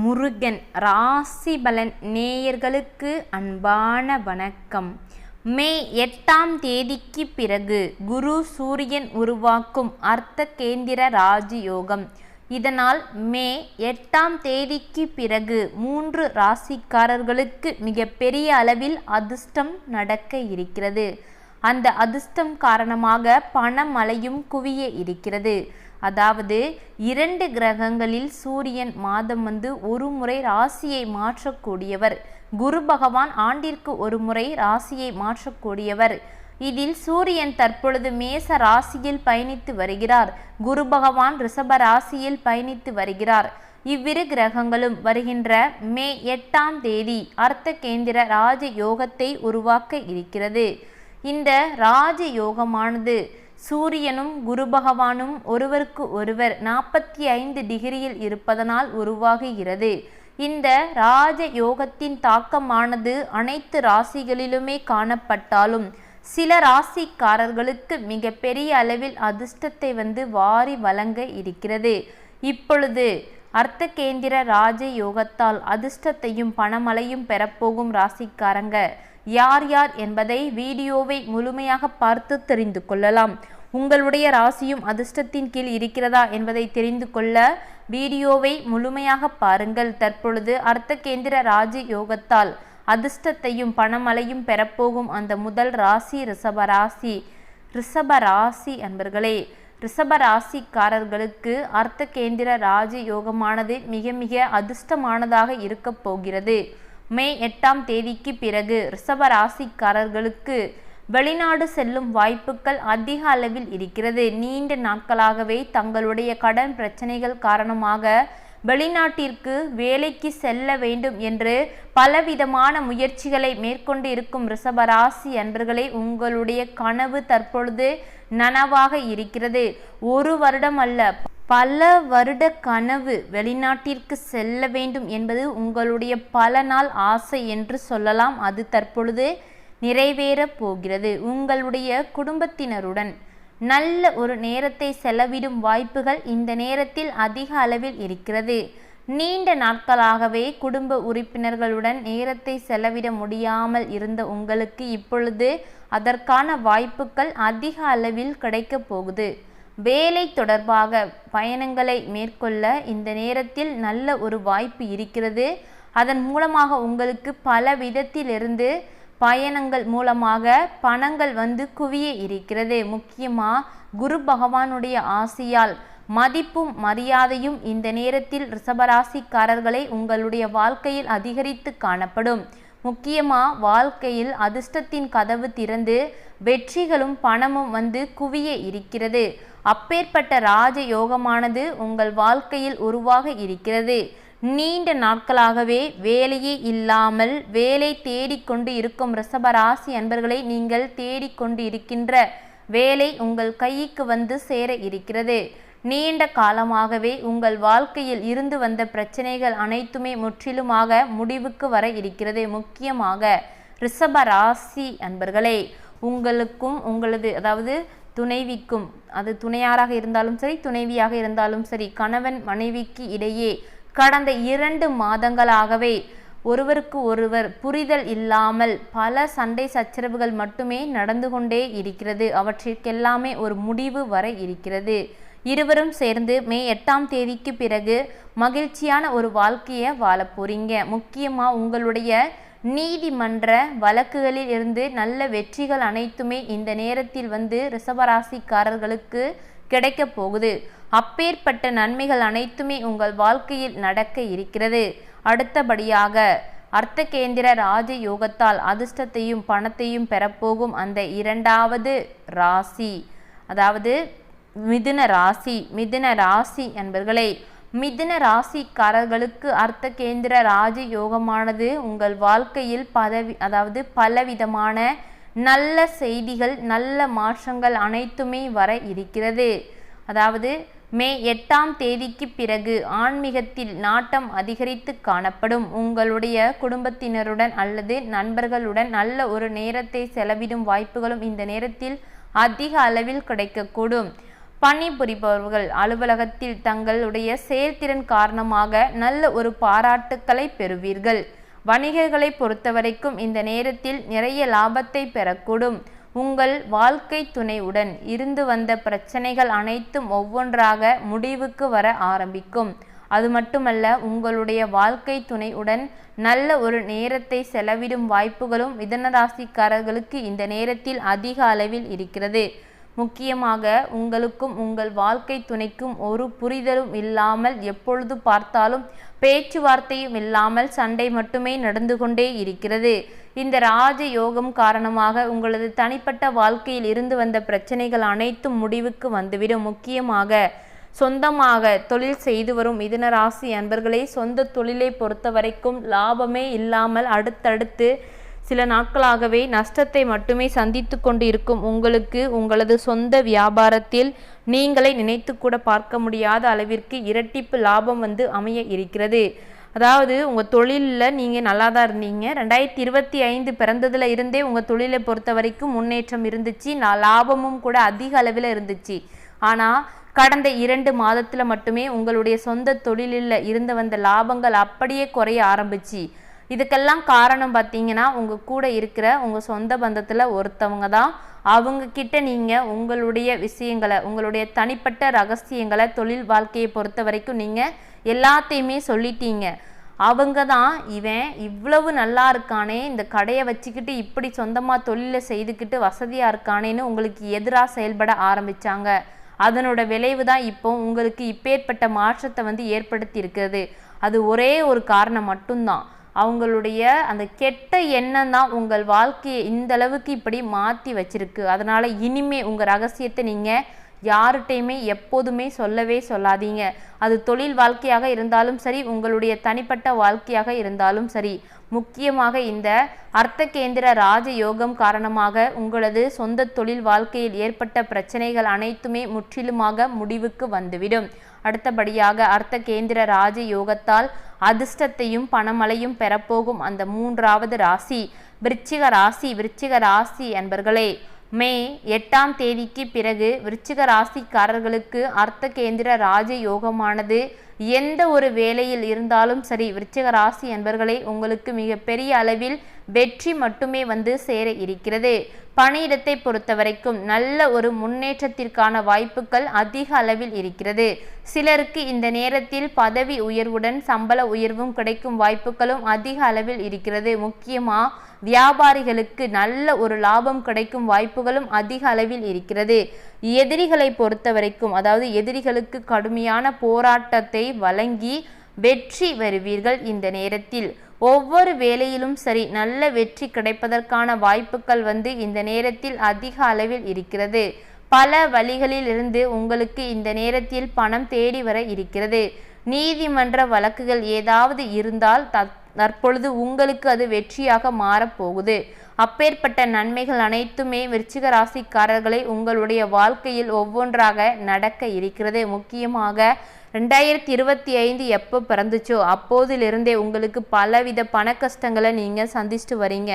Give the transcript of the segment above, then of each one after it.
முருகன் ராசிபலன் நேயர்களுக்கு அன்பான வணக்கம். மே எட்டாம் தேதிக்கு பிறகு குரு சூரியன் உருவாக்கும் அர்த்த கேந்திர ராஜயோகம். இதனால் மே எட்டாம் தேதிக்கு பிறகு மூன்று ராசிக்காரர்களுக்கு மிகப்பெரிய அளவில் அதிர்ஷ்டம் நடக்க இருக்கிறது. அந்த அதிர்ஷ்டம் காரணமாக பணமழையும் குவிய இருக்கிறது. அதாவது இரண்டு கிரகங்களில் சூரியன் மாதம் வந்து ஒரு முறை ராசியை மாற்றக்கூடியவர். குரு பகவான் ஆண்டிற்கு ஒரு முறை ராசியை மாற்றக்கூடியவர். இதில் சூரியன் தற்பொழுது மேச ராசியில் பயணித்து வருகிறார். குரு பகவான் ரிஷப ராசியில் பயணித்து வருகிறார். இவ்விரு கிரகங்களும் வருகின்ற மே எட்டாம் தேதி அர்த்த கேந்திர ராஜ யோகத்தை உருவாக்க இருக்கிறது. இந்த ராஜ யோகமானது சூரியனும் குரு பகவானும் ஒருவருக்கு ஒருவர் நாற்பத்தி ஐந்து டிகிரியில் இருப்பதனால் உருவாகுகிறது. இந்த ராஜ யோகத்தின் தாக்கமானது அனைத்து ராசிகளிலுமே காணப்பட்டாலும் சில ராசிக்காரர்களுக்கு மிக பெரிய அளவில் அதிர்ஷ்டத்தை வந்து வாரி வழங்க இருக்கிறது. இப்பொழுது அர்த்த கேந்திர ராஜ யோகத்தால் அதிர்ஷ்டத்தையும் பணமழையும் பெறப்போகும் ராசிக்காரங்க யார் யார் என்பதை வீடியோவை முழுமையாக பார்த்து தெரிந்து கொள்ளலாம். உங்களுடைய ராசியும் அதிர்ஷ்டத்தின் கீழ் இருக்கிறதா என்பதை தெரிந்து கொள்ள வீடியோவை முழுமையாக பாருங்கள். தற்பொழுது அர்த்த கேந்திர ராஜ யோகத்தால் அதிர்ஷ்டத்தையும் பணமழையும் பெறப்போகும் அந்த முதல் ராசி ரிஷபராசி ராசி. ரிஷப ராசி அன்பர்களே ரிஷப ராசிக்காரர்களுக்கு அர்த்த கேந்திர ராஜ யோகமானது மிக மிக அதிர்ஷ்டமானதாக இருக்கப் போகிறது. மே எட்டாம் தேதிக்கு பிறகு ரிஷப ராசிக்காரர்களுக்கு வெளிநாடு செல்லும் வாய்ப்புகள் அதிக அளவில் இருக்கிறது. நீண்ட நாட்களாகவே தங்களுடைய கடன் பிரச்சனைகள் காரணமாக வெளிநாட்டிற்கு வேலைக்கு செல்ல வேண்டும் என்று பலவிதமான முயற்சிகளை மேற்கொண்டு இருக்கும் ரிஷபராசி அன்பர்களே உங்களுடைய கனவு தற்பொழுது நனவாக இருக்கிறது. ஒரு வருடம் அல்ல பல வருட கனவு வெளிநாட்டிற்கு செல்ல வேண்டும் என்பது உங்களுடைய பல நாள் ஆசை என்று சொல்லலாம். அது தற்பொழுது நிறைவேறப் போகிறது. உங்களுடைய குடும்பத்தினருடன் நல்ல ஒரு நேரத்தை செலவிடும் வாய்ப்புகள் இந்த நேரத்தில் அதிக அளவில் இருக்கிறது. நீண்ட நாட்களாகவே குடும்ப உறுப்பினர்களுடன் நேரத்தை செலவிட முடியாமல் இருந்த உங்களுக்கு இப்பொழுது அதற்கான வாய்ப்புகள் அதிக அளவில் கிடைக்கப் போகுது. வேலை தொடர்பாக பயணங்களை மேற்கொள்ள இந்த நேரத்தில் நல்ல ஒரு வாய்ப்பு இருக்கிறது. அதன் மூலமாக உங்களுக்கு பல விதத்திலிருந்து பயணங்கள் மூலமாக பணங்கள் வந்து குவிய இருக்கிறது. முக்கியமாக குரு பகவானுடைய ஆசையால் மதிப்பும் மரியாதையும் இந்த நேரத்தில் ரிஷபராசிக்காரர்களை உங்களுடைய வாழ்க்கையில் அதிகரித்து காணப்படும். முக்கியமாக வாழ்க்கையில் அதிர்ஷ்டத்தின் கதவு திறந்து வெற்றிகளும் பணமும் வந்து குவிய இருக்கிறது. அப்பேற்பட்ட ராஜ யோகமானது உங்கள் வாழ்க்கையில் உருவாக இருக்கிறது. நீண்ட நாட்களாகவே வேலையே இல்லாமல் வேலை தேடிக்கொண்டு இருக்கும் ரிஷபராசி அன்பர்களை நீங்கள் தேடிக்கொண்டு இருக்கின்ற வேலை உங்கள் கைக்கு வந்து சேர இருக்கிறது. நீண்ட காலமாகவே உங்கள் வாழ்க்கையில் இருந்து வந்த பிரச்சனைகள் அனைத்துமே முற்றிலுமாக முடிவுக்கு வர இருக்கிறது. முக்கியமாக ரிஷப ராசி அன்பர்களே உங்களுக்கும் உங்களது அதாவது துணைவிக்கும் அது துணையாராக இருந்தாலும் சரி துணைவியாக இருந்தாலும் சரி கணவன் மனைவிக்கு இடையே கடந்த இரண்டு மாதங்களாகவே ஒருவருக்கு ஒருவர் புரிதல் இல்லாமல் பல சண்டை சச்சரவுகள் மட்டுமே நடந்து கொண்டே இருக்கிறது. அவற்றிற்கெல்லாமே ஒரு முடிவு வர இருக்கிறது. இருவரும் சேர்ந்து மே எட்டாம் தேதிக்கு பிறகு மகிழ்ச்சியான ஒரு வாழ்க்கையை வாழ போறீங்க. முக்கியமாக உங்களுடைய நீதிமன்ற வழக்குகளில் இருந்து நல்ல வெற்றிகள் அனைத்துமே இந்த நேரத்தில் வந்து ரிஷபராசிக்காரர்களுக்கு கிடைக்க போகுது. அப்பேற்பட்ட நன்மைகள் அனைத்துமே உங்கள் வாழ்க்கையில் நடக்க இருக்கிறது. அடுத்தபடியாக அர்த்த கேந்திர ராஜ யோகத்தால் அதிர்ஷ்டத்தையும் பணத்தையும் பெறப்போகும் அந்த இரண்டாவது ராசி. அதாவது மிதுன ராசி. மிதுன ராசி என்பர்களே மிதுன ராசிக்காரர்களுக்கு அர்த்த கேந்திர ராஜ யோகமானது உங்கள் வாழ்க்கையில் பதவி அதாவது பலவிதமான நல்ல செய்திகள் நல்ல மாற்றங்கள் அனைத்துமே வர இருக்கிறது. அதாவது மே எட்டாம் தேதிக்கு பிறகு ஆன்மீகத்தில் நாட்டம் அதிகரித்து காணப்படும். உங்களுடைய குடும்பத்தினருடன் அல்லது நண்பர்களுடன் நல்ல ஒரு நேரத்தை செலவிடும் வாய்ப்புகளும் இந்த நேரத்தில் அதிக அளவில் கிடைக்கக்கூடும். பணிபுரிபவர்கள் அலுவலகத்தில் தங்களுடைய செயல்திறன் காரணமாக நல்ல ஒரு பாராட்டுக்களை பெறுவீர்கள். வணிகர்களை பொறுத்தவரைக்கும் இந்த நேரத்தில் நிறைய லாபத்தை பெறக்கூடும். உங்கள் வாழ்க்கை துணையுடன் இருந்து வந்த பிரச்சனைகள் அனைத்தும் ஒவ்வொன்றாக முடிவுக்கு வர ஆரம்பிக்கும். அது மட்டுமல்ல உங்களுடைய வாழ்க்கை துணையுடன் நல்ல ஒரு நேரத்தை செலவிடும் வாய்ப்புகளும் மிதனராசிக்காரர்களுக்கு இந்த நேரத்தில் அதிக அளவில் இருக்கிறது. முக்கியமாக உங்களுக்கும் உங்கள் வாழ்க்கை துணைக்கும் ஒரு புரிதலும் இல்லாமல் எப்பொழுது பார்த்தாலும் பேச்சுவார்த்தையும் இல்லாமல் சண்டை மட்டுமே நடந்து கொண்டே இருக்கிறது. இந்த ராஜ யோகம் காரணமாக உங்களது தனிப்பட்ட வாழ்க்கையில் இருந்து வந்த பிரச்சனைகள் அனைத்தும் முடிவுக்கு வந்துவிடும். முக்கியமாக சொந்தமாக தொழில் செய்து வரும் மிதுன ராசி அன்பர்களை சொந்த தொழிலை பொறுத்த வரைக்கும் லாபமே இல்லாமல் அடுத்தடுத்து சில நாட்களாகவே நஷ்டத்தை மட்டுமே சந்தித்து கொண்டு இருக்கும் உங்களுக்கு உங்களது சொந்த வியாபாரத்தில் நீங்களே நினைத்து கூட பார்க்க முடியாத அளவிற்கு இரட்டிப்பு லாபம் வந்து அமைய இருக்கிறது. அதாவது உங்கள் தொழிலில் நீங்கள் நல்லா தான் இருந்தீங்க. ரெண்டாயிரத்தி இருபத்தி ஐந்து பிறந்ததில் இருந்தே உங்கள் தொழிலை பொறுத்த வரைக்கும் முன்னேற்றம் இருந்துச்சு. லாபமும் கூட அதிக அளவில் இருந்துச்சு. ஆனால் கடந்த இரண்டு மாதத்தில் மட்டுமே உங்களுடைய சொந்த தொழிலில் இருந்து வந்த லாபங்கள் அப்படியே குறைய ஆரம்பிச்சு. இதுக்கெல்லாம் காரணம் பார்த்தீங்கன்னா உங்கள் கூட இருக்கிற உங்கள் சொந்த பந்தத்தில் ஒருத்தவங்க தான். அவங்கக்கிட்ட நீங்கள் உங்களுடைய விஷயங்களை உங்களுடைய தனிப்பட்ட ரகசியங்களை தொழில் வாழ்க்கையை பொறுத்த வரைக்கும் நீங்கள் எல்லாத்தையுமே சொல்லிட்டீங்க. அவங்க தான் இவன் இவ்வளவு நல்லா இருக்கானே இந்த கடையை வச்சுக்கிட்டு இப்படி சொந்தமாக தொழிலை செய்துக்கிட்டு வசதியாக இருக்கானேன்னு உங்களுக்கு எதிராக செயல்பட ஆரம்பித்தாங்க அதனோட விளைவு தான் இப்போ உங்களுக்கு இப்பேற்பட்ட மாற்றத்தை வந்து ஏற்படுத்தி இருக்கிறது அது ஒரே ஒரு காரணம் மட்டும்தான். அவங்களுடைய அந்த கெட்ட எண்ணம் தான் உங்கள் வாழ்க்கையை இந்தளவுக்கு இப்படி மாற்றி வச்சிருக்கு. அதனால் இனிமே உங்கள் ரகசியத்தை நீங்கள் யார்கிட்டையுமே எப்போதுமே சொல்லவே சொல்லாதீங்க. அது தொழில் வாழ்க்கையாக இருந்தாலும் சரி உங்களுடைய தனிப்பட்ட வாழ்க்கையாக இருந்தாலும் சரி முக்கியமாக இந்த அர்த்தகேந்திர ராஜ யோகம் காரணமாக உங்களது சொந்த தொழில் வாழ்க்கையில் ஏற்பட்ட பிரச்சனைகள் அனைத்துமே முற்றிலுமாக முடிவுக்கு வந்துவிடும். அடுத்தபடியாக அர்த்த கேந்திர ராஜ யோகத்தால் அதிர்ஷ்டத்தையும் பணமழையும் பெறப்போகும் அந்த மூன்றாவது ராசி. விருச்சிக ராசி விருச்சிக ராசி என்பர்களே மே எட்டாம் தேதிக்கு பிறகு விருச்சிக ராசிக்காரர்களுக்கு அர்த்த கேந்திர ராஜ யோகமானது எந்த ஒரு வேலையில் இருந்தாலும் சரி விருச்சிக ராசி என்பர்களே உங்களுக்கு மிகப்பெரிய அளவில் வெற்றி மட்டுமே வந்து சேர இருக்கிறது. பணியிடத்தை பொறுத்த வரைக்கும் நல்ல ஒரு முன்னேற்றத்திற்கான வாய்ப்புகள் அதிக அளவில் இருக்கிறது. சிலருக்கு இந்த நேரத்தில் பதவி உயர்வுடன் சம்பள உயர்வும் கிடைக்கும் வாய்ப்புகளும் அதிக அளவில் இருக்கிறது. முக்கியமாக வியாபாரிகளுக்கு நல்ல ஒரு லாபம் கிடைக்கும் வாய்ப்புகளும் அதிக அளவில் இருக்கிறது. எதிரிகளை பொறுத்த வரைக்கும் அதாவது எதிரிகளுக்கு கடுமையான போராட்டத்தை வழங்கி வெற்றி வருவீர்கள் இந்த நேரத்தில். ஒவ்வொரு வேலையிலும் சரி நல்ல வெற்றி கிடைப்பதற்கான வாய்ப்புகள் வந்து இந்த நேரத்தில் அதிக அளவில் இருக்கிறது. பல வழிகளில் இருந்து உங்களுக்கு இந்த நேரத்தில் பணம் தேடி வர இருக்கிறது. நீதிமன்ற வழக்குகள் ஏதாவது இருந்தால் தற்பொழுது உங்களுக்கு அது வெற்றியாக மாறப்போகுது அப்பேற்பட்ட நன்மைகள் அனைத்துமே விருச்சிக ராசிக்காரர்களை உங்களுடைய வாழ்க்கையில் ஒவ்வொன்றாக நடக்க இருக்கிறது. முக்கியமாக ரெண்டாயிரத்தி இருபத்தி ஐந்து எப்போ பிறந்துச்சோ அப்போதிலிருந்தே உங்களுக்கு பலவித பண கஷ்டங்களை நீங்கள் சந்திச்சுட்டு வரீங்க.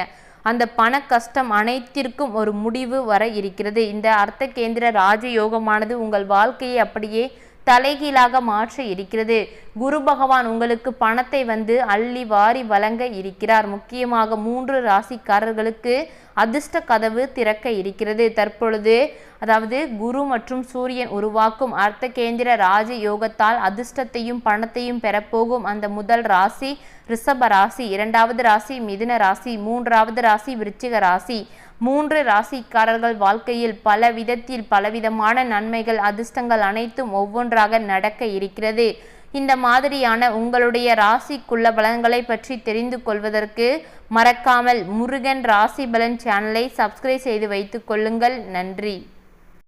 அந்த பண கஷ்டம் அனைத்திற்கும் ஒரு முடிவு வர இருக்கிறது. இந்த அர்த்த கேந்திர ராஜயோகமானது உங்கள் வாழ்க்கையை அப்படியே தலைகீழாக மாற்ற இருக்கிறது. குரு பகவான் உங்களுக்கு பணத்தை வந்து அள்ளி வாரி வழங்க இருக்கிறார். முக்கியமாக மூன்று ராசிக்காரர்களுக்கு அதிர்ஷ்ட கதவு திறக்க இருக்கிறது. தற்பொழுது அதாவது குரு மற்றும் சூரியன் உருவாக்கும் அர்த்த கேந்திர ராஜ யோகத்தால் அதிர்ஷ்டத்தையும் பணத்தையும் பெறப்போகும் அந்த முதல் ராசி ரிஷப ராசி. இரண்டாவது ராசி மிதுன ராசி. மூன்றாவது ராசி விருச்சிக ராசி. மூன்று ராசிக்காரர்கள் வாழ்க்கையில் பல விதத்தில் பலவிதமான நன்மைகள் அதிர்ஷ்டங்கள் அனைத்தும் ஒவ்வொன்றாக நடக்க இருக்கிறது. இந்த மாதிரியான உங்களுடைய ராசிக்குள்ள பலன்களை பற்றி தெரிந்து கொள்வதற்கு மறக்காமல் முருகன் ராசி பலன் சேனலை சப்ஸ்கிரைப் செய்து வைத்துக் கொள்ளுங்கள். நன்றி.